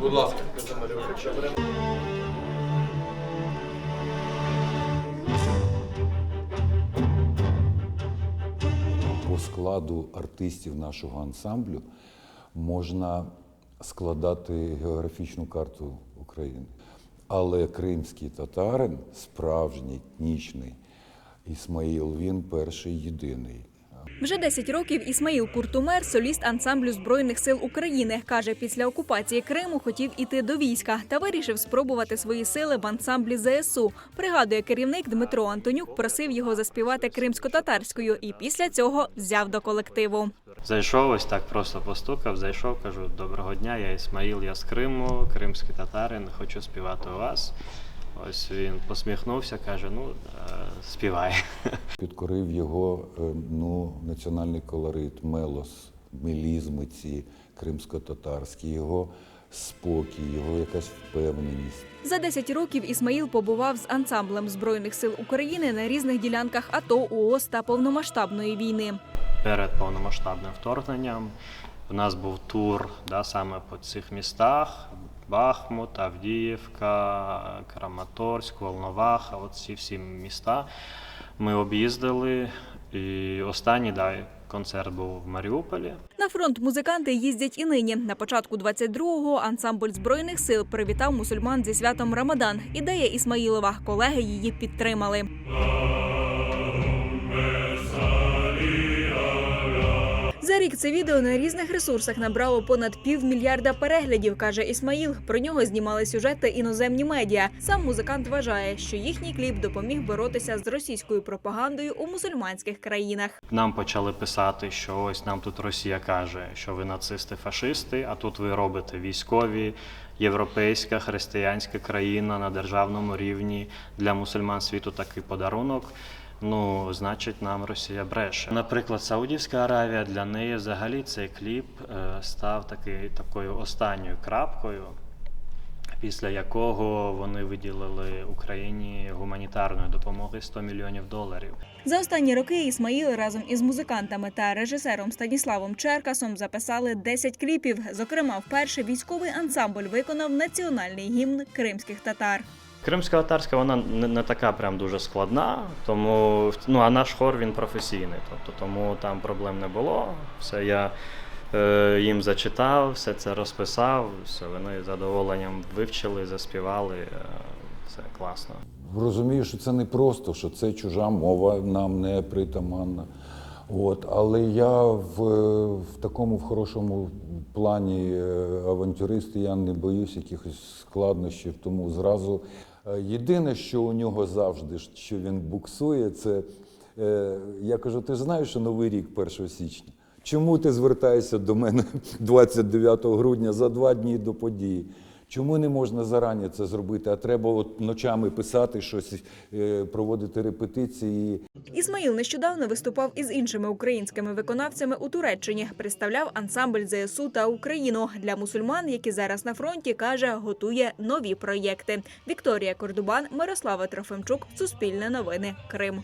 Будь ласка. По складу артистів нашого ансамблю можна складати географічну карту України. Але кримський татарин, справжній етнічний Ісмаїл, він перший єдиний. Вже 10 років Ісмаїл Куртумер, соліст ансамблю збройних сил України, каже, після окупації Криму хотів іти до війська та вирішив спробувати свої сили в ансамблі ЗСУ. Пригадує керівник Дмитро Антонюк, просив його заспівати кримсько-татарською, і після цього взяв до колективу. Зайшов ось так, просто постукав, зайшов, кажу, доброго дня, я Ісмаїл, я з Криму, кримський татарин, хочу співати у вас. Ось він посміхнувся, каже: ну, е, співай. Підкорив його е, ну, національний колорит, мелос, мелізми ці кримсько-татарські, його спокій, його якась впевненість. За 10 років Ісмаїл побував з ансамблем збройних сил України на різних ділянках АТО, ООС та повномасштабної війни. Перед повномасштабним вторгненням у нас був тур да, саме по цих містах: Бахмут, Авдіївка, Краматорськ, Волноваха, от ці всі міста. Ми об'їздили. І останній да, концерт був в Маріуполі. На фронт музиканти їздять і нині. На початку 22-го ансамбль збройних сил привітав мусульман зі святом Рамадан. Ідея Ісмаїлова. Колеги її підтримали. Рік це відео на різних ресурсах набрало понад півмільярда переглядів, каже Ісмаїл. Про нього знімали сюжети іноземні медіа. Сам музикант вважає, що їхній кліп допоміг боротися з російською пропагандою у мусульманських країнах. Нам почали писати, що ось нам тут Росія каже, що ви нацисти, фашисти, а тут ви робите військові, європейська християнська країна на державному рівні для мусульман світу такий подарунок. Ну, значить, нам Росія бреше. Наприклад, Саудівська Аравія для неї взагалі цей кліп е, став такий, такою останньою крапкою, після якого вони виділили Україні гуманітарної допомоги 100 мільйонів доларів. За останні роки Ісмаїл разом із музикантами та режисером Станіславом Черкасом записали 10 кліпів. Зокрема, вперше військовий ансамбль виконав національний гімн кримських татар. Кримська татарська вона не, не така прям дуже складна, тому ну а наш хор він професійний, тобто тому там проблем не було. Все я е, їм зачитав, все це розписав, все вони з задоволенням вивчили, заспівали. Е, все класно. Розумію, що це не просто, що це чужа мова, нам не притаманна. От, але я в, в такому в хорошому плані е, авантюрист, я не боюсь якихось складнощів, тому зразу єдине, що у нього завжди, що він буксує, це е, я кажу, ти знаєш, що Новий рік 1 січня. Чому ти звертаєшся до мене 29 грудня за два дні до події? Чому не можна зарані це зробити, а треба от ночами писати щось, е, проводити репетиції? Ісмаїл нещодавно виступав із іншими українськими виконавцями у Туреччині. Представляв ансамбль ЗСУ та Україну для мусульман, які зараз на фронті каже, готує нові проєкти. Вікторія Кордубан, Мирослава Трофимчук, Суспільне новини, Крим.